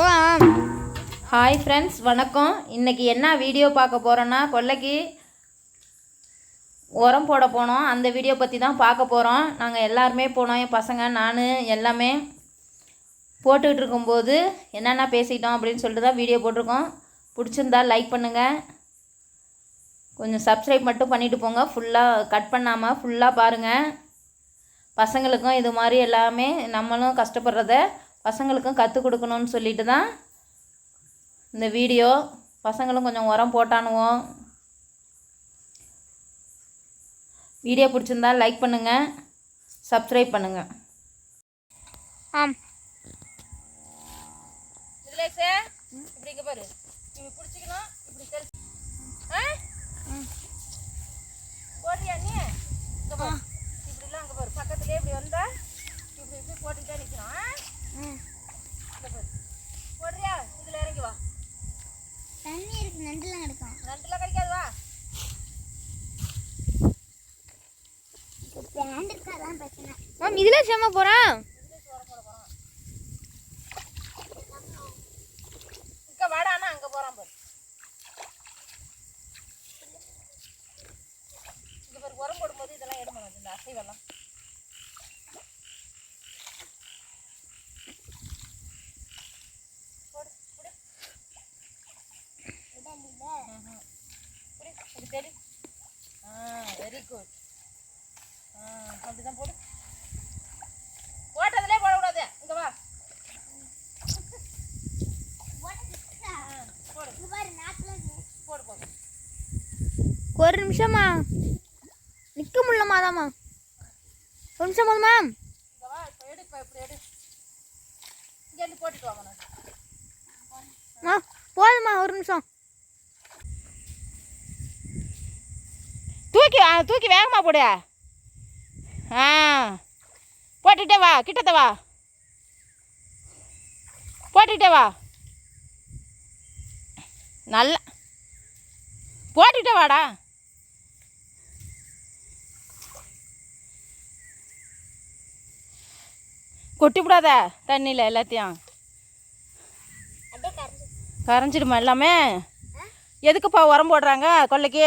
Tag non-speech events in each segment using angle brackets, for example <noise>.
ஓ hi friends வணக்கம். இன்றைக்கி என்ன வீடியோ பார்க்க போகிறோன்னா கொல்லைக்கு உரம் போட போனோம். அந்த வீடியோ பற்றி தான் பார்க்க போகிறோம் நாங்கள் எல்லாருமே போனோம். என் பசங்க நான் எல்லாமே போட்டுக்கிட்டு இருக்கும்போது என்னென்ன பேசிக்கிட்டோம் அப்படின்னு சொல்லிட்டு தான் வீடியோ போட்டிருக்கோம். பிடிச்சிருந்தா லைக் பண்ணுங்கள் கொஞ்சம் சப்ஸ்கிரைப் மட்டும் பண்ணிவிட்டு போங்க. ஃபுல்லாக கட் பண்ணாமல் ஃபுல்லாக பாருங்கள் பசங்களுக்கும் இது மாதிரி எல்லாமே நம்மளும் கஷ்டப்படுறத பசங்களுக்கும் கற்றுக் கொடுக்கணும்னு சொல்லிட்டு தான் இந்த வீடியோ. பசங்களும் கொஞ்சம் உரம் போட்டானுவோம் வீடியோ பிடிச்சிருந்தா லைக் பண்ணுங்கள் சப்ஸ்கிரைப் பண்ணுங்கள் ஆம். இப்படி பாரு. இப்படி பிடிச்சிக்கணும் இப்படி செல் ஆ? போடுறியா நீ? இங்கே பாரு. இப்படிலாம் அங்கே பாரு. பக்கத்துலேயே இப்படி வந்தா இப்படி இப்படி போட்டுக்கிட்டே நிற்கணும் ஆ இங்கே பாரு போடுறியா இதில் இறங்கி வா தண்ணி இருக்கு நண்டுலாம் எடுக்கும் நண்டுலாம் கிடைக்காது வா பிளான் இருக்கு அதான் பிரச்சனை மேம் இதுல செம்ம போறேன். இங்கே வாடானா அங்கே போகிறான் பாரு. இங்கே பாரு உரம் போடும்போது இதெல்லாம் எடுக்கணும் இந்த அசைவெல்லாம். போடு போடு. புடி ஆ வெரி குட் ஆ அப்படிதான் போடு போட்டதுலே போடக்கூடாது இங்கே வா போடு போடு போடு ஒரு நிமிஷமா நிக்க முடியலமாதாம்மா ஒரு நிமிஷம் போதும் மேம் இங்க வா இப்போ எடு இப்போ இப்படி எடு. இங்கேருந்து போட்டுட்டு வாங்க நான். ஆ போதுமா ஒரு நிமிஷம். தூக்கி தூக்கி வேகமா போடு. ஆ போட்டுட்டே வா கிட்டத்த வா. போட்டுக்கிட்டே வா. நல்ல போட்டுக்கிட்டே வாடா. கொட்டி விடாத தண்ணியில் எல்லாத்தையும். கரைஞ்சிடுமா எல்லாமே? எதுக்குப்பா உரம் போடுறாங்க கொல்லைக்கு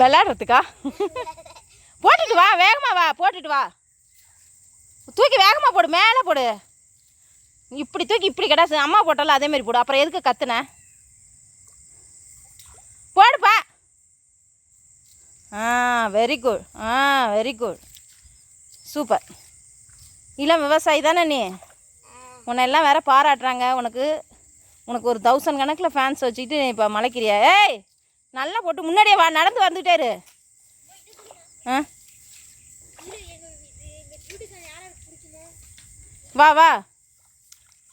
விளாட்றதுக்கா போட்டுட்டு வா வேகமா வா போட்டுட்டு வா. தூக்கி வேகமா போடு மேலே போடு. இப்படி தூக்கி இப்படி கிடாசு அம்மா போட்டாலும் அதே மாதிரி போடு. அப்புறம் எதுக்கு கத்துன? போடுப்பா. ஆ வெரி குட் ஆ வெரி குட் சூப்பர். இளம் விவசாயி தானே நீ? உன்னை எல்லாம் வேற பாராட்டுறாங்க. உனக்கு உனக்கு ஒரு தௌசண்ட் கணக்கில் ஃபேன்ஸ் வச்சுக்கிட்டு இப்போ மலைக்கிறியா? ஏய் நல்லா போட்டு முன்னாடியே வா நடந்து வந்துட்டாரு ஆ? வா வா.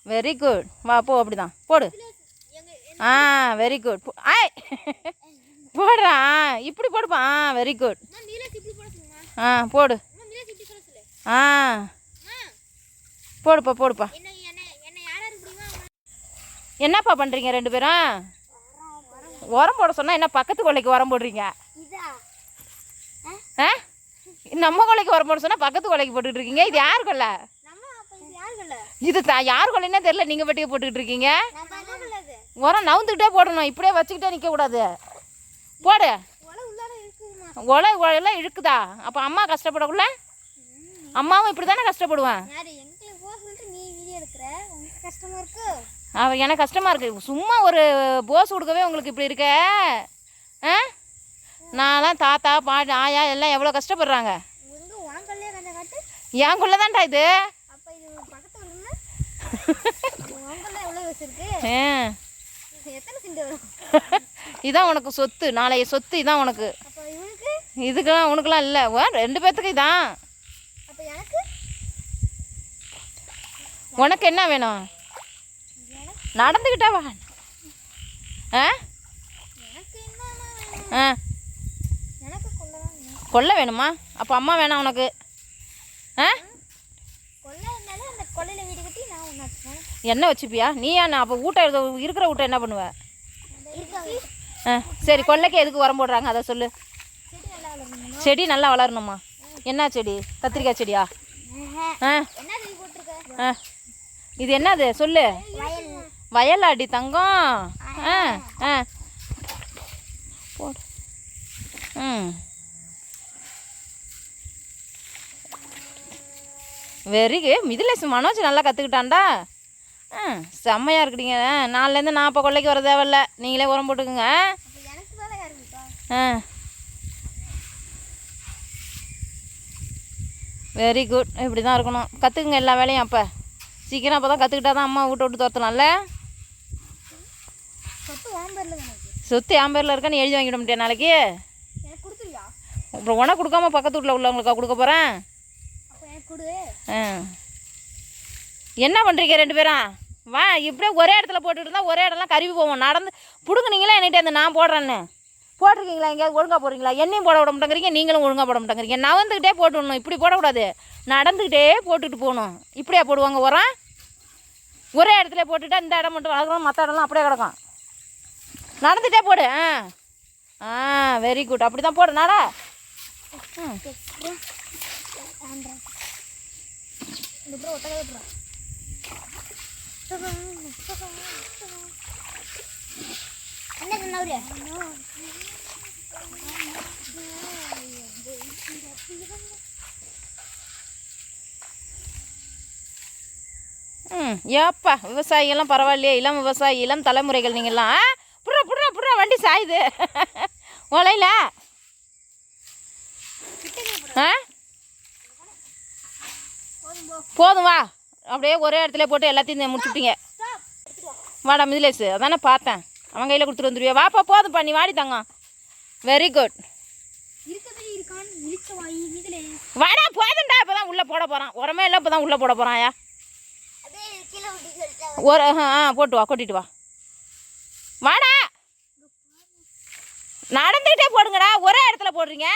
வெரி குட் வா போ அப்படிதான். போடு. ஆ வெரி குட் ஆய் போடுறா. இப்படி போடுப்பா. ஆ வெரி குட் ஆ போடு. ஆ. போடுப்பா போடுப்பா. என்னப்பா பண்ணுறீங்க ரெண்டு பேரும்? உரம் போட சொன்னால் என்ன பக்கத்து கொல்லைக்கு உரம் போடுறீங்க? ஆ? நம்ம கொல்லைக்கு உரம் போட சொன்னால் பக்கத்து கொல்லைக்கு போட்டுக்கிட்டு இருக்கீங்க. இது யார் கொல்லை இது த யார் கொல்லைன்னே தெரில நீங்கள் பட்டியை போட்டுக்கிட்டு இருக்கீங்க. உரம் நவுந்துக்கிட்டே போடணும். இப்படியே வச்சுக்கிட்டே நிற்கக்கூடாது போடு. உலை உலையெல்லாம் இழுக்குதா? அப்போ அம்மா கஷ்டப்படக்குள்ள அம்மாவும் இப்படி தானே கஷ்டப்படுவேன் அவன் எனக்கு கஷ்டமாக இருக்குது சும்மா ஒரு போஸ் கொடுக்கவே உங்களுக்கு இப்படி இருக்க? ஆ? நான்லாம் தாத்தா பாட்டி ஆயா எல்லாம் எவ்வளோ கஷ்டப்படுறாங்க? என் கொள்ள தான்டா இது. இதான் உனக்கு சொத்து. நாளைய சொத்து இதான் உனக்கு. இதுக்கெல்லாம் உனக்கெல்லாம் இல்லை. ரெண்டு பேர்த்துக்கு இதான். உனக்கு என்ன வேணும்? நடந்துக்கிட்டா வா. ஆ? ஆ. கொல்லை வேணுமா? அப்போ அம்மா வேணாம் உனக்கு. ஆ? என்ன வச்சுப்பியா? நீ என்ன அப்போ ஊட்ட இருக்கிற ஊட்ட என்ன பண்ணுவ? ஆ சரி கொல்லைக்கு எதுக்கு உரம் போடுறாங்க? அதை சொல்லு. செடி நல்லா வளரணுமா? என்ன செடி? கத்திரிக்காய் செடியா? ஆ. ஆ. இது என்னது? சொல்லு. வயலாடி தங்கம். ஆ. ஆ போடு. ம். வெரி மிதிலேஸ் மனோஜ் நல்லா கற்றுக்கிட்டான்டா ஆ செம்மையாக இருக்குடிங்க. நாலுலேருந்து நான் இப்போ கொள்ளைக்கு வர தேவையில்ல. நீங்களே உரம் போட்டுக்குங்க. ஆ. Very good. இப்படி தான் இருக்கணும். கற்றுக்குங்க எல்லா வேலையும் அப்போ. சீக்கிரம் அப்போ தான் கற்றுக்கிட்டா தான் அம்மா வீட்டை விட்டு துரத்தலாம்ல சொத்து என் பேரில் இருக்கான்னு எழுதி வாங்கிட முடியாது நாளைக்கு? அப்புறம் உனக்கு கொடுக்காம பக்கத்து வீட்டில் உள்ளவங்களுக்கா கொடுக்க போகிறேன் ஆ. என்ன பண்ணுறீங்க ரெண்டு பேரும் வா இப்படியே ஒரே இடத்துல போட்டுட்டு இருந்தா ஒரே இடம்லாம் கருவி போவோம். நடந்து பிடுங்குனீங்களா என்கிட்ட அந்த நான் போடுறேன்னு. போட்டிருக்கீங்களா? எங்கேயாவது ஒழுங்காக போடுறீங்களா? என்னையும் போட விட மாட்டேங்கிறீங்க நீங்களும் ஒழுங்காக போட மாட்டேங்கிறீங்க. நவந்துக்கிட்டே போட்டு விடணும் இப்படி போடக்கூடாது நடந்துக்கிட்டே போட்டுட்டு போகணும். இப்படியா போடுவாங்க உரம் ஒரே இடத்துல போட்டுட்டா இந்த இடம் மட்டும் வளர்க்கணும் மற்ற இடம்லாம் அப்படியே கிடக்கும். நடந்துகிட்டே போடு. ஆ. ஆ வெரி குட் அப்படி தான் போடு. நாடா. என்ன சொன்னவரு ம் ஏப்பா விவசாயிகள்லாம் பரவாயில்லையே இளம் விவசாயி இளம் தலைமுறைகள் நீங்கள்லாம் ஆ? புட்றா புட்றா புட்றா வண்டி சாயுது. <laughs> உலையில. ஆ? போதும் வா. அப்படியே ஒரே இடத்துல போட்டு எல்லாத்தையும் முடிச்சுட்டீங்க வாடா மிதிலேசு அதானே பார்த்தேன். அவன் கையில் கொடுத்துட்டு வந்துருவியா? வாப்பா போதும்ப்பா நீ வாடி தங்கம். வெரி குட் வாடா போதும்டா இப்போ தான் உள்ளே போட போகிறான் உரமே இல்லை இப்போ தான் உள்ளே போட போகிறான்யா அதே கீழே விட்டு சொல்லிட்டேன் ஒரு ஆ போட்டு வா கொட்டிட்டு வா. வாடா. நடந்துகிட்டே போடுங்கடா. ஒரே இடத்துல போடுறீங்க.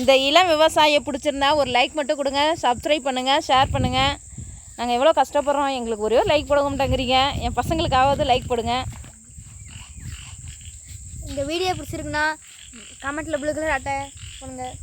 இந்த இளம் விவசாயியை பிடிச்சிருந்தா ஒரு லைக் மட்டும் கொடுங்க. சப்ஸ்கிரைப் பண்ணுங்கள் ஷேர் பண்ணுங்கள் நாங்கள் எவ்வளோ கஷ்டப்படுறோம். எங்களுக்கு ஒரே ஒரு லைக் போட மாட்டேங்கிறீங்க என் பசங்களுக்காவது லைக் போடுங்க. இந்த வீடியோ பிடிச்சிருக்குன்னா கமெண்ட்டில் ப்ளூ கலர் அட்டை பண்ணுங்கள்